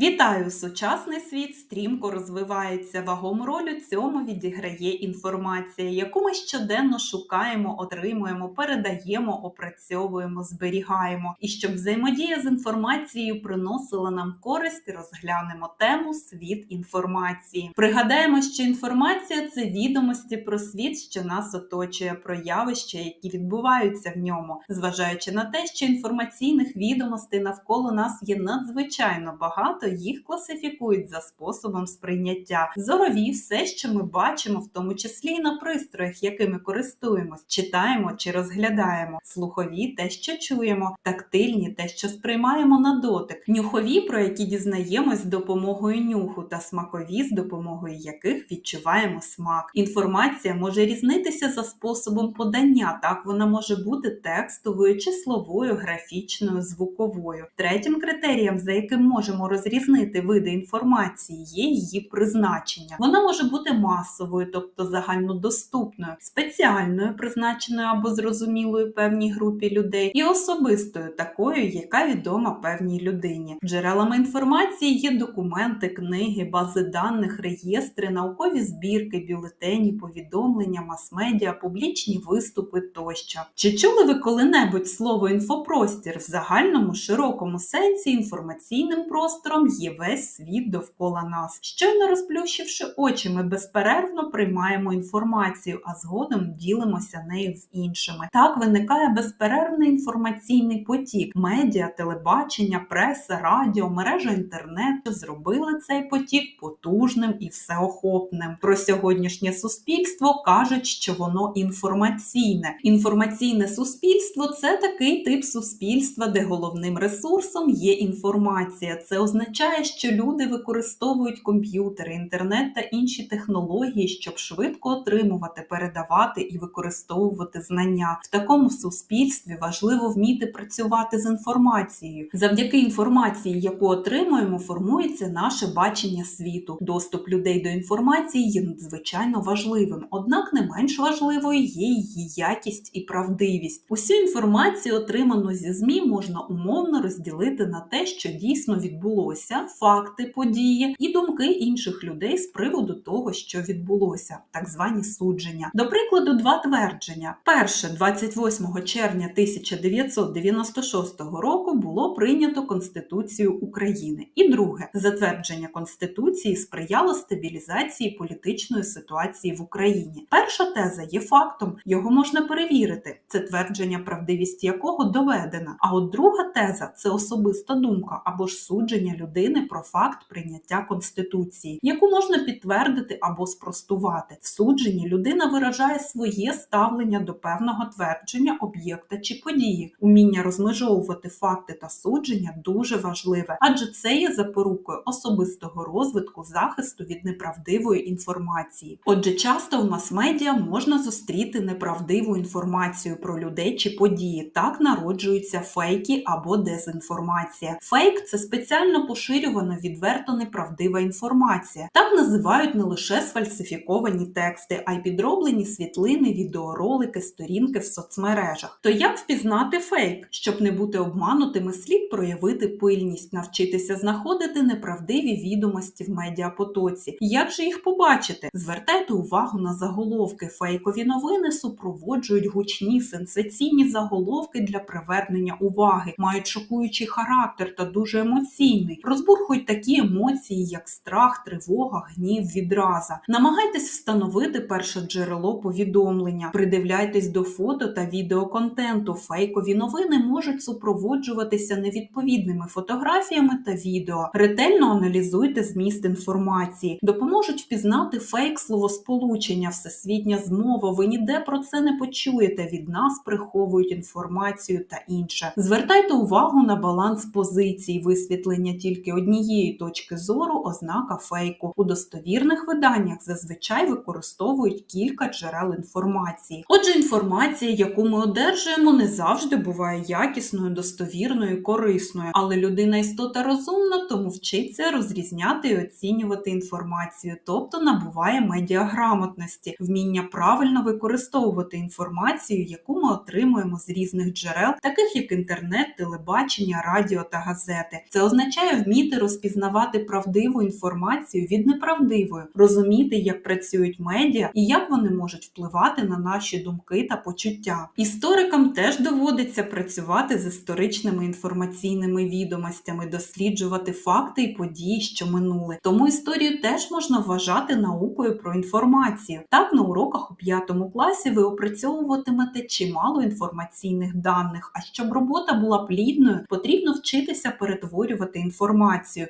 Вітаю! Сучасний світ стрімко розвивається. Вагому роль у цьому відіграє інформація, яку ми щоденно шукаємо, отримуємо, передаємо, опрацьовуємо, зберігаємо. І щоб взаємодія з інформацією приносила нам користь, розглянемо тему світ інформації. Пригадаємо, що інформація це відомості про світ, що нас оточує, про явища, які відбуваються в ньому, зважаючи на те, що інформаційних відомостей навколо нас є надзвичайно багато їх класифікують за способом сприйняття. Зорові все, що ми бачимо, в тому числі і на пристроях, якими користуємось, читаємо чи розглядаємо, слухові те, що чуємо, тактильні те, що сприймаємо на дотик, нюхові, про які дізнаємось з допомогою нюху, та смакові, з допомогою яких відчуваємо смак. Інформація може різнитися за способом подання, так вона може бути текстовою, числовою, графічною, звуковою. Третім критерієм, за яким можемо розрізнити види інформації, є її призначення. Вона може бути масовою, тобто загальнодоступною, спеціальною, призначеною або зрозумілою певній групі людей, і особистою, такою, яка відома певній людині. Джерелами інформації є документи, книги, бази даних, реєстри, наукові збірки, бюлетені, повідомлення, мас-медіа, публічні виступи тощо. Чи чули ви коли-небудь слово інфопростір в загальному широкому сенсі інформаційним простором є весь світ довкола нас. Щойно розплющивши очі, ми безперервно приймаємо інформацію, а згодом ділимося нею з іншими. Так виникає безперервний інформаційний потік. Медіа, телебачення, преса, радіо, мережа інтернету зробили цей потік потужним і всеохопним. Про сьогоднішнє суспільство кажуть, що воно інформаційне. Інформаційне суспільство це такий тип суспільства, де головним ресурсом є інформація. Це означає, що люди використовують комп'ютери, інтернет та інші технології, щоб швидко отримувати, передавати і використовувати знання. В такому суспільстві важливо вміти працювати з інформацією. Завдяки інформації, яку отримуємо, формується наше бачення світу. Доступ людей до інформації є надзвичайно важливим, однак не менш важливою є її якість і правдивість. Усю інформацію, отриману зі ЗМІ, можна умовно розділити на те, що дійсно відбулося, факти, події і думки інших людей з приводу того, що відбулося, так звані судження. До прикладу, два твердження. Перше, 28 червня 1996 року було прийнято Конституцію України. І друге, затвердження Конституції сприяло стабілізації політичної ситуації в Україні. Перша теза є фактом, його можна перевірити. Це твердження, правдивість якого доведена. А от друга теза це особиста думка або ж судження людини про факт прийняття Конституції, яку можна підтвердити або спростувати. В судженні людина виражає своє ставлення до певного твердження, об'єкта чи події. Уміння розмежовувати факти та судження дуже важливе, адже це є запорукою особистого розвитку захисту від неправдивої інформації. Отже, часто в мас-медіа можна зустріти неправдиву інформацію про людей чи події. Так народжуються фейки або дезінформація. Фейк це спеціально поширювана відверто неправдива інформація. Так називають не лише сфальсифіковані тексти, а й підроблені світлини, відеоролики, сторінки в соцмережах. То як впізнати фейк? Щоб не бути обманутими, слід проявити пильність, навчитися знаходити неправдиві відомості в медіапотоці. Як же їх побачити? Звертайте увагу на заголовки. Фейкові новини супроводжують гучні сенсаційні заголовки для привернення уваги, мають шокуючий характер та дуже емоційний. Розбурхують такі емоції, як страх, тривога, гнів, відраза. Намагайтесь встановити перше джерело повідомлення, придивляйтесь до фото та відеоконтенту. Фейкові новини можуть супроводжуватися невідповідними фотографіями та відео. Ретельно аналізуйте зміст інформації, допоможуть впізнати фейк словосполучення, всесвітня змова. Ви ніде про це не почуєте. Від нас приховують інформацію та інше. Звертайте увагу на баланс позицій, висвітлення тільки однієї точки зору, ознака фейку. У достовірних виданнях зазвичай використовують кілька джерел інформації. Отже, інформація, яку ми одержуємо, не завжди буває якісною, достовірною, корисною, але людина істота розумна, тому вчиться розрізняти і оцінювати інформацію, тобто набуває медіаграмотності, вміння правильно використовувати інформацію, яку ми отримуємо з різних джерел, таких як інтернет, телебачення, радіо та газети. Це означає вміння вміти розпізнавати правдиву інформацію від неправдивої, розуміти, як працюють медіа і як вони можуть впливати на наші думки та почуття. Історикам теж доводиться працювати з історичними інформаційними відомостями, досліджувати факти і події, що минули. Тому історію теж можна вважати наукою про інформацію. Так, на уроках у п'ятому класі ви опрацьовуватимете чимало інформаційних даних. А щоб робота була плідною, потрібно вчитися перетворювати інформацію,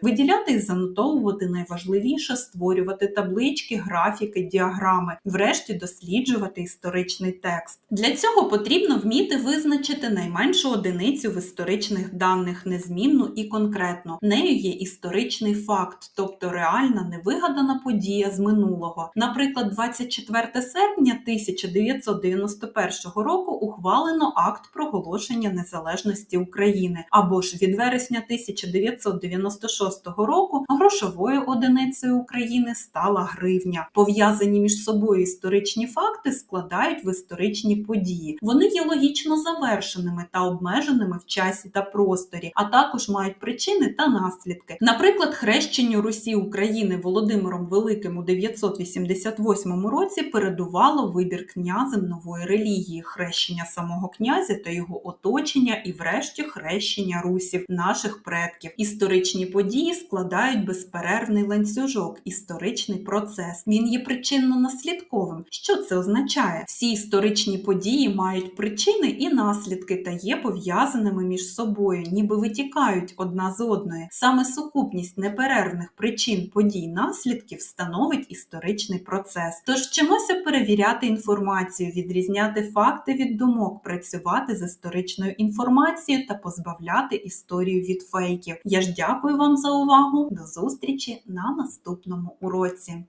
виділяти і занотовувати найважливіше, створювати таблички, графіки, діаграми, врешті досліджувати історичний текст. Для цього потрібно вміти визначити найменшу одиницю в історичних даних незмінну і конкретно. Нею є історичний факт, тобто реальна невигадана подія з минулого. Наприклад, 24 серпня 1991 року ухвалено акт проголошення незалежності України, або ж від вересня 1996 року грошовою одиницею України стала гривня. Пов'язані між собою історичні факти складають в історичні події. Вони є логічно завершеними та обмеженими в часі та просторі, а також мають причини та наслідки. Наприклад, хрещенню Русі України Володимиром Великим у 988 році передувало вибір князем нової релігії, хрещення самого князя та його оточення, і, врешті, хрещення русів, наших предків. Історичні події складають безперервний ланцюжок, історичний процес. Він є причинно-наслідковим. Що це означає? Всі історичні події мають причини і наслідки та є пов'язаними між собою, ніби витікають одна з одної. Саме сукупність неперервних причин подій наслідків становить історичний процес. Тож вчимося перевіряти інформацію, відрізняти факти від думок, працювати з історичною інформацією та позбавляти історію від фейків. Я ж дякую вам за увагу. До зустрічі на наступному уроці.